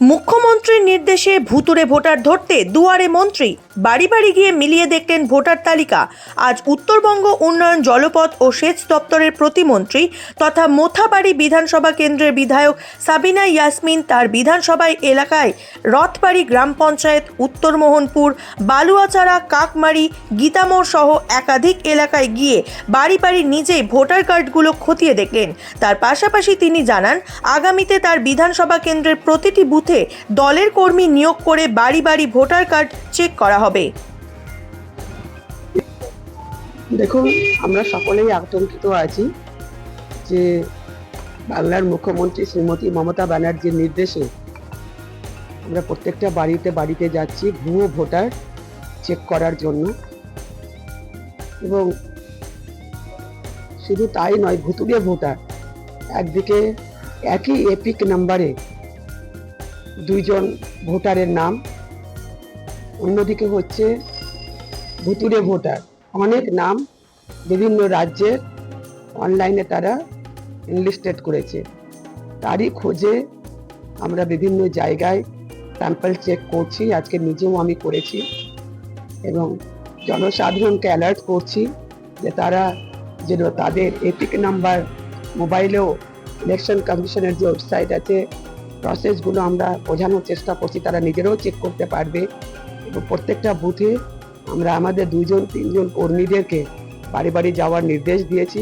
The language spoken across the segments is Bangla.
মুখ্যমন্ত্রীর নির্দেশে ভুতুরে ভোটার ধরতে দুয়ারে মন্ত্রী বাড়ি বাড়ি গিয়ে মিলিয়ে দেখলেন ভোটার তালিকা। আজ উত্তরবঙ্গ উন্নয়ন জলপথ ও সেচ দপ্তরের প্রতিমন্ত্রী তথা মোথাবাড়ি বিধানসভা কেন্দ্রের বিধায়ক সাবিনা ইয়াসমিন তার বিধানসভায় এলাকায় রথবাড়ি গ্রাম পঞ্চায়েত উত্তরমোহনপুর বালুয়াচাড়া কাকমারি, গীতামোড় সহ একাধিক এলাকায় গিয়ে বাড়ি বাড়ি নিজেই ভোটার কার্ডগুলো খতিয়ে দেখলেন। তার পাশাপাশি তিনি জানান, আগামীতে তার বিধানসভা কেন্দ্রের প্রতিটি বুথে দলের কর্মী নিয়োগ করে বাড়ি বাড়ি ভোটার কার্ড চেক করা হবে। দেখুন, আমরা সকলেই আতঙ্কিত আছি যে বাংলার মুখ্যমন্ত্রী শ্রীমতী মমতা ব্যানার্জির নির্দেশে আমরা প্রত্যেকটা বাড়িতে বাড়িতে যাচ্ছি ভুয়ো ভোটার চেক করার জন্য। এবং শুধু তাই নয়, ভুতুড়ে ভোটার, একদিকে একই এপিক নাম্বারে দুইজন ভোটারের নাম অন্যদিকে হচ্ছে ভুতুড়ে ভোটার। অনেক নাম বিভিন্ন রাজ্যের অনলাইনে তারা এনলিস্টেড করেছে। তারই খোঁজে আমরা বিভিন্ন জায়গায় স্যাম্পল চেক করছি। আজকে নিজেও আমি করেছি এবং জনসাধারণকে অ্যালার্ট করছি যে তারা যেন তাদের এপিক নাম্বার, মোবাইলেও ইলেকশন কমিশনের যে ওয়েবসাইট আছে প্রসেসগুলো আমরা বোঝানোর চেষ্টা করছি। তারা নিজেরাও চেক করতে পারবে। প্রত্যেকটা বুথে আমরা আমাদের দুজন তিনজন কর্মীদেরকে বাড়ি বাড়ি যাওয়ার নির্দেশ দিয়েছি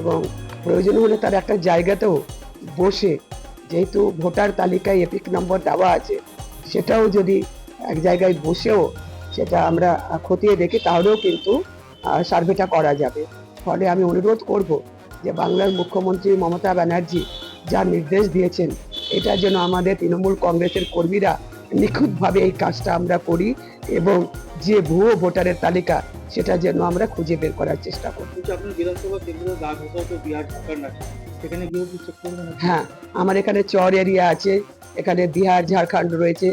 এবং প্রয়োজন হলে তার একটা জায়গাতেও বসে যেহেতু ভোটার তালিকায় এপিক নম্বর দেওয়া আছে, সেটাও যদি এক জায়গায় বসেও সেটা আমরা খতিয়ে দেখি তাহলেও কিন্তু সার্ভেটা করা যাবে। ফলে আমি অনুরোধ করব যে বাংলার মুখ্যমন্ত্রী মমতা ব্যানার্জি যা নির্দেশ দিয়েছেন, এটা যেন আমাদের তৃণমূল কংগ্রেসের কর্মীরা নিখুঁতভাবে এই কাজটা আমরা করি এবং যে ভুয়ো ভোটারের তালিকা সেটা যেন আমরা খুঁজে বের করার চেষ্টা করি। বিধানসভা কেন্দ্র সেখানে গিয়েও? হ্যাঁ আমার এখানে চর এরিয়া আছে এখানে বিহার ঝাড়খণ্ড রয়েছে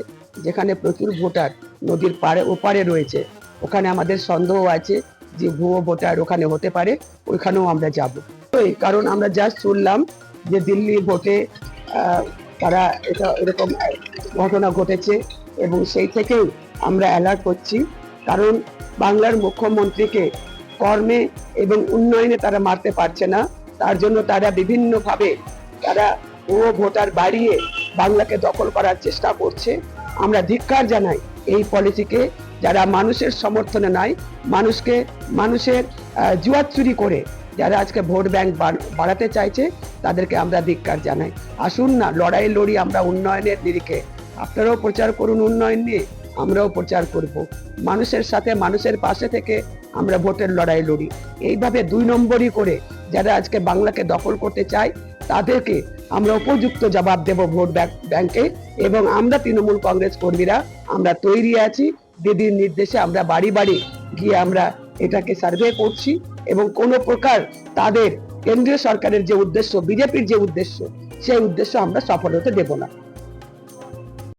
যেখানে প্রচুর ভোটার নদীর পাড়ে ওপারে রয়েছে। ওখানে আমাদের সন্দেহ আছে যে ভুয়ো ভোটার ওখানে হতে পারে ওইখানেও আমরা যাব। কারণ আমরা জাস্ট শুনলাম যে দিল্লি ভোটে তারা এটা এরকম ঘটনা ঘটেছে এবং সেই থেকেই আমরা অ্যালার্ট করছি। কারণ বাংলার মুখ্যমন্ত্রীকে কর্মে এবং উন্নয়নে তারা মারতে পারছে না। তার জন্য তারা বিভিন্নভাবে তারা ও ভোটার বাড়িয়ে বাংলাকে দখল করার চেষ্টা করছে। আমরা ধিক্কার জানাই এই পলিসিকে যারা মানুষের সমর্থনে নাই মানুষকে মানুষের আহ, জুয়ার চুরি করে যারা আজকে ভোট ব্যাংক বাড়াতে চাইছে, তাদেরকে আমরা ধিক্কার জানাই। আসুন না, লড়াই লড়ি আমরা উন্নয়নের নিরিখে। আপনারাও প্রচার করুন উন্নয়ন নিয়ে, আমরাও প্রচার করব। মানুষের সাথে, মানুষের পাশে থেকে আমরা ভোটের লড়াই লড়ি। এইভাবে দুই নম্বরই করে যারা আজকে বাংলাকে দখল করতে চায়, তাদেরকে আমরা উপযুক্ত জবাব দেব ভোট ব্যাংক- এবং আমরা তৃণমূল কংগ্রেস কর্মীরা আমরা তৈরি আছি। দিদির নির্দেশে আমরা বাড়ি বাড়ি গিয়ে আমরা এটাকে সার্ভে করছি এবং কোনো প্রকার তাদের কেন্দ্রীয় সরকারের যে উদ্দেশ্য, বিজেপির যে উদ্দেশ্য, সেই উদ্দেশ্য আমরা সফল হতে দেব না।